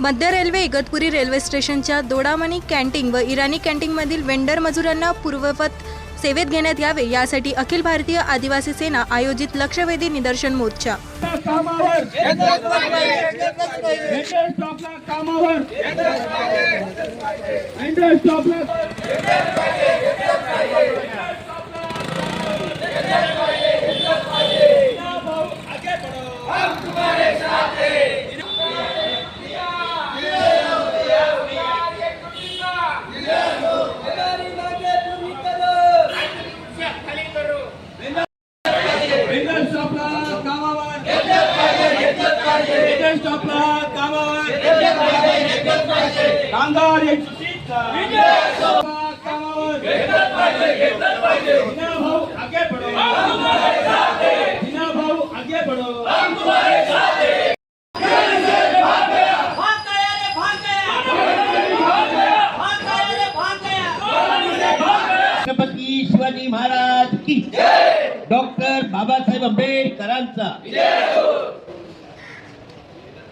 मध्य railway Igatpuri railway स्टेशनच्या Dodamani canteen व इराणी कॅन्टीनमधील वेंडर मजुरांना पूर्ववत सेवेत घेण्यात यावे यासाठी अखिल भारतीय आदिवासी सेना आयोजित लक्षवेधी निदर्शन मोर्चा. कामावर वेंडर स्टॉपला कामावर वेंडर स्टॉपला वेंडर स्टॉपला कामावर वेंडर स्टॉपला कामावर कामगार भाऊ आगे बढ़ो भाऊ आगे छत्रपती शिवाजी महाराज की डॉक्टर बाबासाहेब आंबेडकरांचा.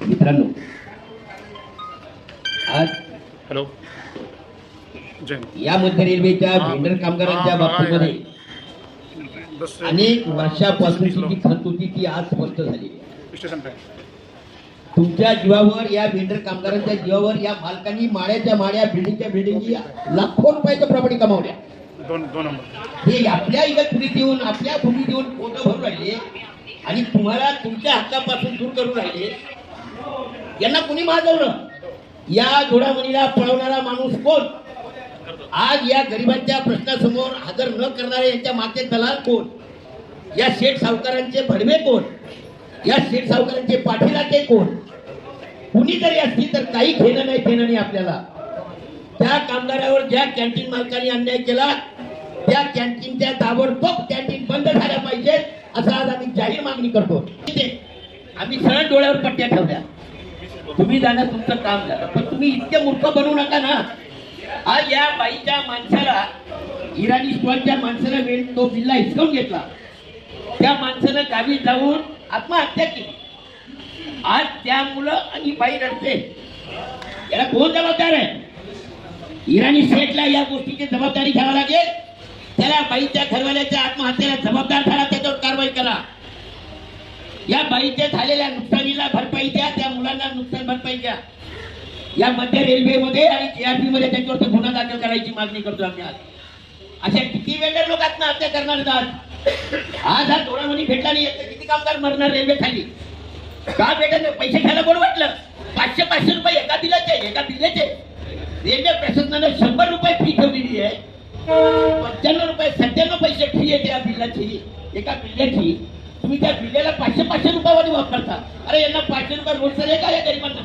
मित्रांनो हॅलो. या मध्य रेल्वेच्या. भेंडर कामगारांच्या बाबतीमध्ये अनेक वर्षापासूनची जी खंत होती ती आज स्पष्ट झाली. तुमच्या जीवावर या भेंडर कामगारांच्या जीवावर या मालकांनी माळ्याच्या माळ्या बिल्डिंगच्या बिल्डिंगी लाखो रुपयाच्या प्रॉपर्टी कमावल्या हे आपल्या इगतपुरीत येऊन आपल्या भूमीत येऊन पोटं भरून राहिले आणि तुम्हाला तुमच्या हक्कापासून दूर करून राहिले. यांना कुणी माजवलं या घोडामणीला पळवणारा माणूस कोण? आज या गरिबांच्या प्रश्नासमोर हजर न करणारे यांच्या माते दलाल कोण? या शेठ सावकारांचे भडवे कोण? या शेठ सावकारांचे पाठीलाटे कोण? कुणी जरी असली तर काही घेणं नाही घेणं नाही आपल्याला. त्या कामगारावर ज्या कॅन्टीन मालकाने अन्याय केला त्या कॅन्टीनच्या ताबडतोब कॅन्टीन बंद झाल्या पाहिजेत असं आज आम्ही जाहीर मागणी करतो. आम्ही सरळ डोळ्यावर पट्ट्या ठेवल्या. तुम्ही जाणं तुमचं काम झालं. पण तुम्ही इतके मूर्ख बनवू नका ना. आज या बाईच्या माणसाला इराणी स्टॉलच्या माणसाला वेळ तो बिल्ला हिसकावून घेतला. त्या माणसानं गावी जाऊन आत्महत्या केली. आज त्या मुलं आणि बाई रडते. याला कोण जबाबदार आहे? इराणी स्टेटला या गोष्टीची जबाबदारी घ्यावी लागेल. त्याला बाईच्या घरवाल्याच्या आत्महत्येला जबाबदार ठरा या बाईच्या झालेल्या नुकसानीला भरपाई द्या त्या मुलांना नुकसान भरपाई द्या. या मध्य रेल्वेमध्ये आणि जीआरपी मध्ये त्यांच्यावर गुन्हा दाखल करायची मागणी करतो आम्ही आज. अशा किती वेगळे लोक आत्महत्या करणार आज आज हा डोळ्यामध्ये भेटला नाही किती कामगार मरणार रेल्वे खाली? का भेटत पैसे खायला कोण वाटलं? पाचशे पाचशे रुपये एका दिलाचे एका दिल्याचे रेल्वे प्रशासनानं शंभर रुपये फी ठेवलेली आहे. पंच्याण्णव रुपये सत्त्याण्णव पैसे फी येते या बिल्लाची एका बिल्ल्याची तुम्ही त्या विजेला पाचशे पाचशे रुपयामध्ये वापरता. अरे यांना पाचशे रुपये रोज आहे का या गरिबांना